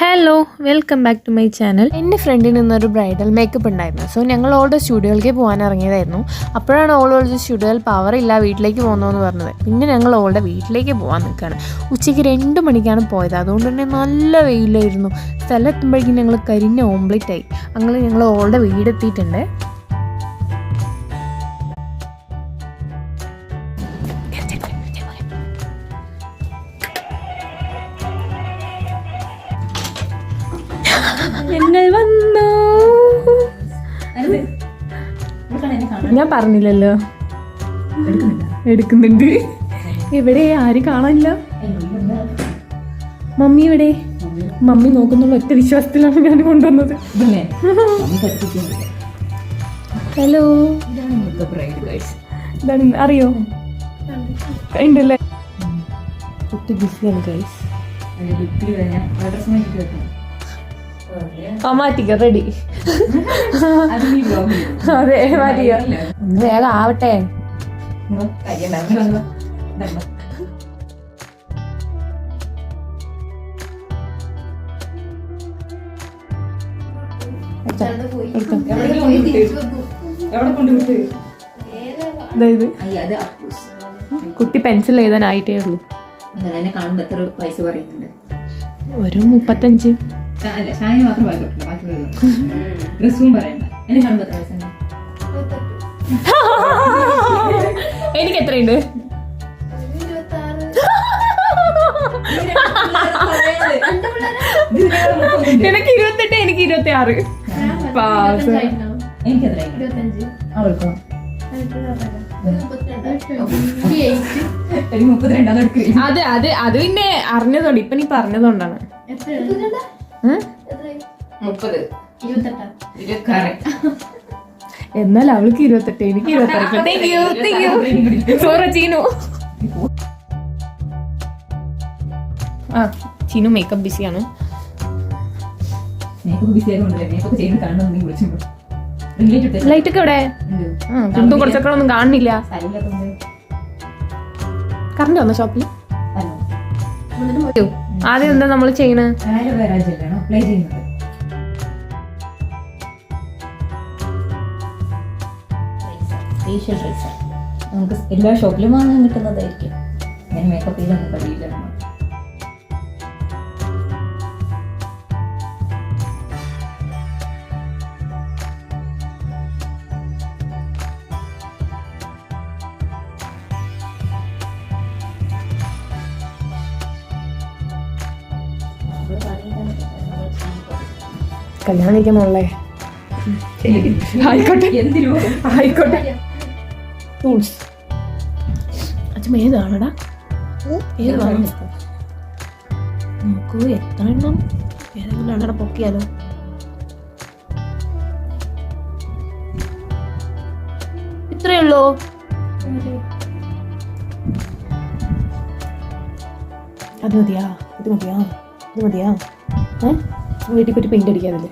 Hello welcome back to my channel എന്റെ ഫ്രണ്ടിന് ഇന്നൊരു ബ്രൈഡൽ മേക്കപ്പ് ഉണ്ടായിരുന്നു. സോ ഞങ്ങൾ ഓൾഡ് സ്റ്റുഡിയോയിലേക്ക് പോകാൻ ഇറങ്ങിയതായിരുന്നു. അപ്പോഴാണ് ഓൾഡ് ഓൾഡ് സ്റ്റുഡിയോയിൽ പവർ ഇല്ല വീട്ടിലേക്ക് പോകുന്നതെന്ന് പറഞ്ഞത്. പിന്നെ ഞങ്ങൾ ഓളുടെ വീട്ടിലേക്ക് പോകാൻ നിൽക്കുകയാണ്. ഉച്ചയ്ക്ക് രണ്ട് മണിക്കാണ് പോയത്. അതുകൊണ്ട് തന്നെ നല്ല വെയിലായിരുന്നു. സ്ഥലം എത്തുമ്പോഴേക്കും ഞങ്ങൾ കരിഞ്ഞ ഓംപ്ലേറ്റ് ആയി. അങ്ങനെ ഞങ്ങൾ ഓളുടെ വീടെത്തിയിട്ടുണ്ട്. ഞാൻ പറഞ്ഞില്ലല്ലോ. എടുക്കുന്നുണ്ട്. ഇവിടെ ആരും കാണാനില്ല. മമ്മി ഇവിടെ മമ്മി നോക്കുന്നുള്ള ഒറ്റ വിശ്വാസത്തിലാണ് ഞാൻ കൊണ്ടുവന്നത്. ഹലോ. ഇതാണ് അറിയോ? ഉണ്ടല്ലേ? ഒത്തിരി ബിസിയാണ് ഗൈസ് ആ മാറ്റിക്ക റെഡി അതെ മാറ്റിക്ക. വേഗം ആവട്ടെ കുട്ടി പെൻസിൽ എഴുതാനായിട്ടേ ഉള്ളൂ. എത്ര പൈസ പറയുന്നുണ്ട്? ഒരു മുപ്പത്തഞ്ച്. അല്ല ഷാനി മാത്രം വായിക്കോട്ടില്ല ബാക്കി ഡ്രസ്സും പറയണ്ട എന്നെ കാണുമ്പോ എത്ര വയസ്സാണ് എനിക്ക് എത്രയുണ്ട് എനിക്ക് ഇരുപത്തെട്ട് എനിക്ക് ഇരുപത്തി ആറ് പാസ്? അവൾക്കോ? മുപ്പത്തിരണ്ട്. അത് അത് അത് അത് പിന്നെ അറിഞ്ഞതുകൊണ്ട് ഇപ്പൊ നീ പറഞ്ഞതുകൊണ്ടാണ്? മുപ്പത്. എന്നാൽ അവൾക്ക് ഇരുപത്തെട്ട് എനിക്ക് സോറ ചീനു. ആ ചീനു മേക്കപ്പ് ബിസിയാണ് ലൈറ്റ് ഒക്കെ ഇവിടെ കുറച്ചൊക്കെ ഒന്നും കാണുന്നില്ല. കറണ്ട് വന്നോ ഷോപ്പിൽ ആദ്യം എന്താ നമ്മൾ ചെയ്യണേ? നമുക്ക് എല്ലാ ഷോപ്പിലും വാങ്ങാൻ കിട്ടുന്നതായിരിക്കും. ഞാൻ മേക്കപ്പ് ചെയ്തൊന്നും കഴിയില്ല കല്യാണം കഴിക്കാൻ മോളെ. ആയിക്കോട്ടെ. ആയിക്കോട്ടെ. ടൂൾസ് അച്ഛൻ ഏതാണടാ? ഏതാണ്? നമുക്ക് എത്ര എണ്ണം? ഏതെങ്കിലും എണ്ണ പൊക്കിയാലോ? ഇത്രയേ ഉള്ളൂ. അത് മതിയാ. ഇത് മതിയാ. ഇത് മതിയാ. ഏ? വീട്ടിൽ പോയിട്ട് പെയിന്റ് അടിക്കാറില്ലേ?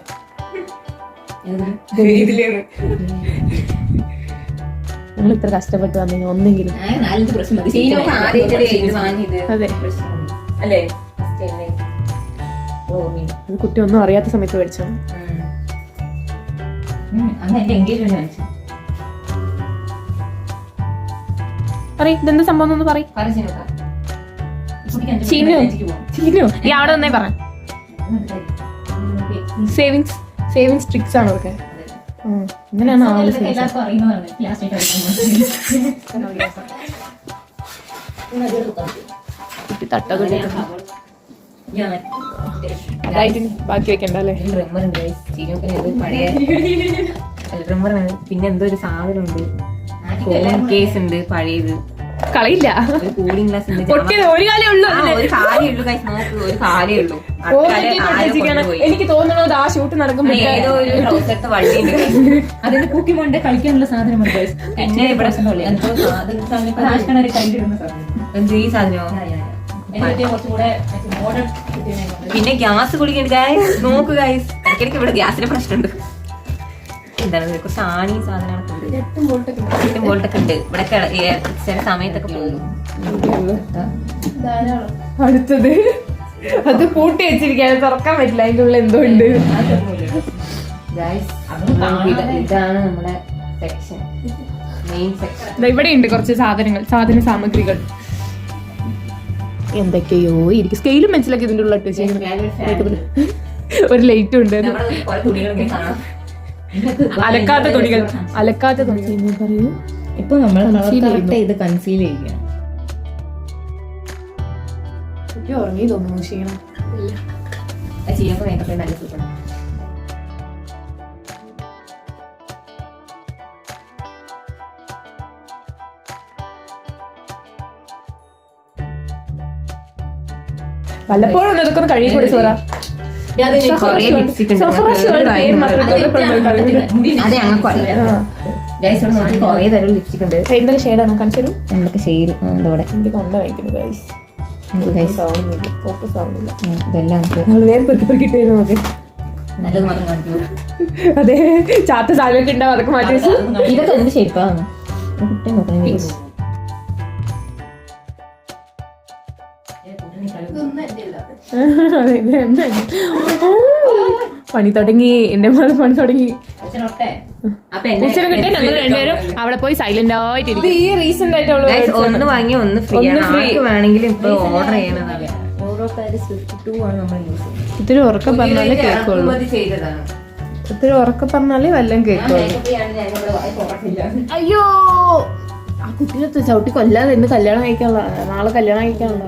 നിങ്ങൾ ഇത്ര കഷ്ടപ്പെട്ട് വന്നു ഒന്നെങ്കിലും. അതെ. അല്ലേ? കുട്ടി ഒന്നും അറിയാത്ത സമയത്ത് മേടിച്ചാണ് പറയ് ഇതെന്താ സംഭവം ഒന്ന് പറയ്. പറ. ചീനോ ചീനു ഈ അവിടെ ഒന്നേ പറ. സേവിങ്സ് സേവിങ്സ് ട്രിക്സ് ആണ് അതൊക്കെ. പിന്നെന്തോ ഇങ്ങനെയാണ് ആൾ തട്ടൊക്കെ ബാക്കി വെക്കണ്ട അല്ലേ? ഡ്രമ്മറാണ് പിന്നെ എന്തോ ഒരു സാധനം ഉണ്ട് കേസ് ഉണ്ട് പഴയത്. കളയില്ല. ഒരു കൂളിംഗ് ഗ്ലാസ് പൊട്ടിയത് ഒരു കാലേ ഉള്ളൂ ഒരു കാലേ ഉള്ളൂ guys. നോക്ക് ഒരു കാലേ ഉള്ളൂ. എനിക്ക് തോന്നുന്നത് ആ ഷൂട്ട് നടക്കുമ്പോൾ ആ, ഏതോ ഒരു ട്രൗസറത്തെ വള്ളി ഉണ്ട് അതിന് കൂക്കി കൊണ്ട് കളിക്കാനുള്ള സാധനമാണ് guys. പിന്നെ ഇവിടെ എന്തോ സാധനം കയ്യിലിടുന്ന സാധനം. എന്ത് ഈ സാധനമോ പിന്നെ ഗ്യാസ് കുടിക്കണ്ട് ഗായ് നോക്ക് ഗായ്സ് ഇടയ്ക്കിടയ്ക്ക് ഇവിടെ ഗ്യാസിന്റെ പ്രശ്നമുണ്ട്. എന്താണ്? കുറച്ച് ആണി സാധനങ്ങളൊക്കെ ഉണ്ട്. എട്ടും ബോൾട്ടൊക്കെ ഉണ്ട്. ഇവിടെ ചില സമയത്തൊക്കെ പോകുന്നു അടുത്തത്. അത് പൂട്ടി വെച്ചിരിക്കാൻ തുറക്കാൻ പറ്റില്ല. അതിന്റെ ഉള്ളിൽ എന്തോ ഉണ്ട്. ഇതാണ് നമ്മുടെ സെക്ഷൻ മെയിൻ സെക്ഷൻ ഇവിടെ ഉണ്ട് കുറച്ച് സാധനങ്ങൾ. സാധന സാമഗ്രികൾ. എന്തൊക്കെയോ. ഇരിക്കും. സ്കെയിലും മനസ്സിലാക്കി ഇതിന്റെ ഉള്ളിൽ ഒരു ലൈറ്റും ഉണ്ട്. അലക്കാത്ത തുണികൾ. അലക്കാത്ത തുണികൾ പറയൂ. ഇപ്പൊ നമ്മൾ. ഇത് കൺസീൽ ചെയ്യുക. എനിക്ക് ഉറങ്ങി തോന്നുന്നു ക്ഷീണം നല്ല വല്ലപ്പോഴും ഒന്ന് ഇതൊക്കെ ഒന്ന് കഴുകി കൂടി അതെ ഞങ്ങൾക്ക് അറിയാം കുറേ തരം ലിപ്സ്റ്റിക് ഉണ്ട്. എന്തൊക്കെ ഷെയ്ഡാണ് കാണിച്ചു എന്തൊക്കെ ഷെയ്ഡ് എനിക്ക് തൊണ്ട അതെ ചാത്ത സാധനമൊക്കെ ഉണ്ടാവും അതൊക്കെ മാറ്റി ഇതൊക്കെ എന്ത് ഷേപ്പാണ് കുട്ടി നോക്കണം പണി തുടങ്ങി. എന്റെ മോൾ പണി തുടങ്ങി. അപ്പൊ ഉച്ചരം കിട്ടി ഞങ്ങൾ രണ്ടുപേരും അവിടെ പോയി സൈലന്റ് ആയിട്ട് ഈ റീസെന്റ് ആയിട്ട് അവൾ ഒന്ന് വാങ്ങി ഒന്ന് ഫ്രീ. വേണമെങ്കിലും ഇപ്പൊ ഓർഡർ ചെയ്യണതാണ്. യൂറോപ്പാര് ആണ് നമ്മൾ യൂസ് ചെയ്യുന്നത്. ഇത്തിരി ഉറക്കം പറഞ്ഞാലേ കേൾക്കുള്ളൂ. ഇത്തിരി ഉറക്കം പറഞ്ഞാലേ വല്ലതും കേൾക്കുള്ളൂ. അയ്യോ ആ കുട്ടീനെ ചവിട്ടി കൊല്ലാതെ എന്ത് കല്യാണം കഴിക്കാനുള്ള നാളെ കല്യാണം കഴിക്കാനുള്ള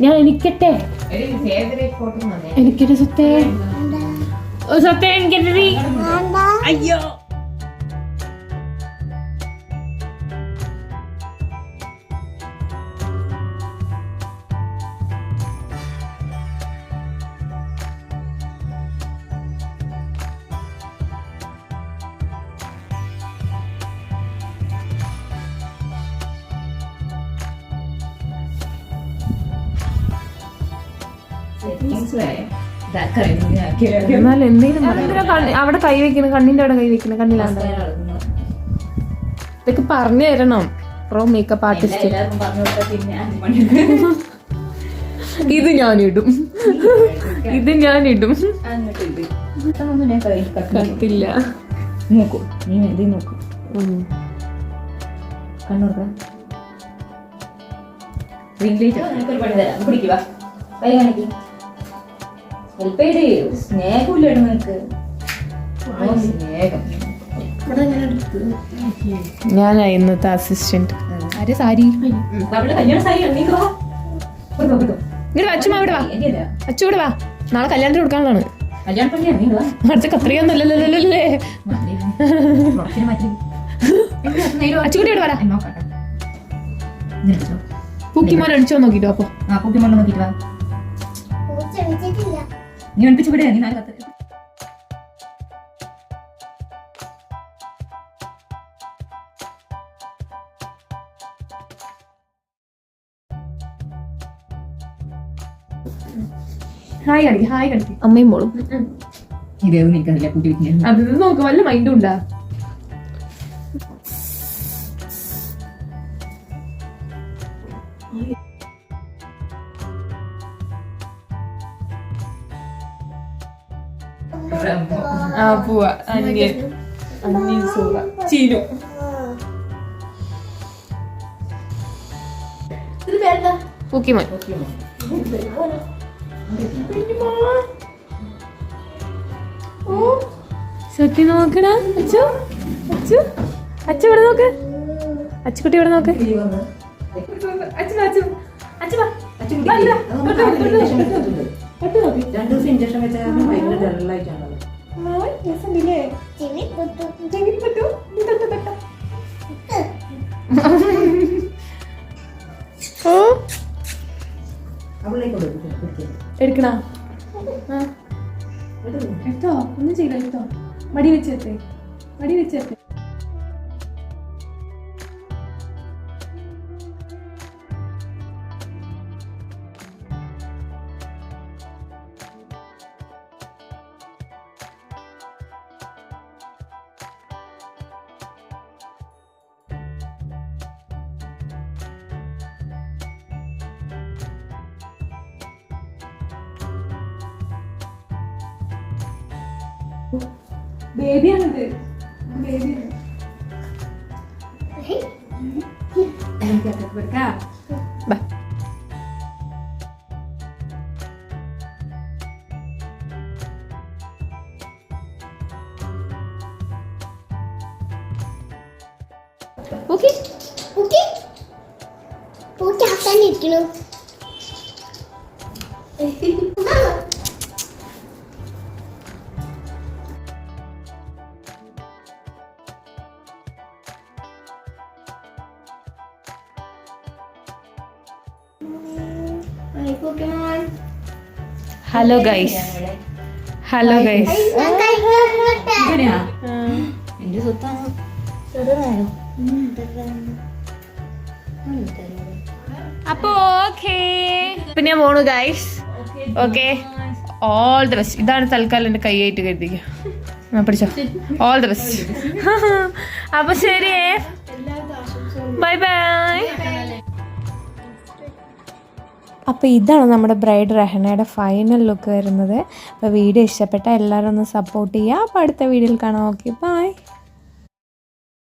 ഞാൻ എനിക്കട്ടെ. എനിക്കൊരു സത്തേ സത്തേ എനിക്കെട്ടി അയ്യോ. എന്നാൽ എന്തെങ്കിലും കണ്ണ്- അവിടെ കൈ വെക്കണ കണ്ണിന്റെ അവിടെ കൈ വെക്കണ കണ്ണിലാണ് ഇതൊക്കെ പറഞ്ഞു തരണം. പ്രോ മേക്കപ്പ് ആർട്ടിസ്റ്റ് ഇത് ഞാൻ ഇടും ഇത്. ഞാൻ ഇടും കത്തില്ല നോക്കൂ. നീ ഇത് നോക്കൂ. കണ്ണൂർക്ക റിംഗ് ലൈറ്റ് പിടിക്കുക കൈ കാണിക്ക്. ഹെൽപ്പ് ചെയ്ത് സ്നേഹമില്ല നിനക്ക് സ്നേഹം. ഞാനാ ഇന്നത്തെ അസിസ്റ്റന്റ് ആരെ സാരി? അച്ഛമ്മ ഇവിടെ വാ. അച്ഛ ഇവിടെ വാ. നാളെ കല്യാണത്തിന് കൊടുക്കാനുള്ളതാണ്. അടുത്ത കത്രിയൊന്നും അല്ലല്ലേ അച്ചുകുട്ടി ഇവിടെ വരാ. പൂക്കിമോൻ അടിച്ചോ നോക്കിട്ടോ അപ്പൊ. മണ്ണ് നോക്കിട്ട് നീ അടുപ്പിച്ച് വിടേ നീ നാല് കത്ത്. ഹായ് കളിക്ക് ഹായ് കളിക്ക് അമ്മയും മോളും. ഇതേത് നിൽക്കുന്നില്ല കൂട്ടി വെക്കുന്നത് അത് നോക്ക് വല്ല മൈൻഡും ഉണ്ടാ. ആ പോവാ. അന്യൻ. അന്യൻ സൂറ. ചീനു. പൂക്കിമോൻ. സത്യം നോക്കടാ. അച്ചു. അച്ചു. അച്ചു ഇവിടെ നോക്ക്. അച്ചുകുട്ടി ഇവിടെ നോക്ക്. അച്ഛൻ അച്ഛൻ അച്ഛൻ അച്ചു രണ്ടു ദിവസം ഇഞ്ചക്ഷൻ ഭയങ്കര എടുക്കണ? എടുത്തോ? ഒന്നും ചെയ്യില്ല എടുത്തോ? മടി വെച്ചേ മടി വെച്ചേത്തെ ബേബിയാണിത് ബേബി ഓക്കെ. പൂക്കി പൂക്കി ആക്കാൻ ഇരിക്കണു. ഹലോ ഗൈസ് ഹലോ ഗൈസ് എന്റെ സ്വത്താണ്? അപ്പൊ ഓക്കേ. ഇപ്പൊ ഞാൻ പോണു guys okay. All the best ഇതാണ് തൽക്കാലം എന്റെ കൈയായിട്ട് കരുതിക്കുക പഠിച്ചോ ഓൾ ദ ബെസ്റ്റ് അപ്പൊ ശരി. ബൈ ബൈ അപ്പോൾ ഇതാണ് നമ്മുടെ ബ്രൈഡ് റഹനയുടെ ഫൈനൽ ലുക്ക് വരുന്നത്. അപ്പോൾ വീഡിയോ ഇഷ്ടപ്പെട്ട എല്ലാവരും ഒന്ന് സപ്പോർട്ട് ചെയ്യുക അപ്പോൾ അടുത്ത വീഡിയോയിൽ കാണാം. Okay bye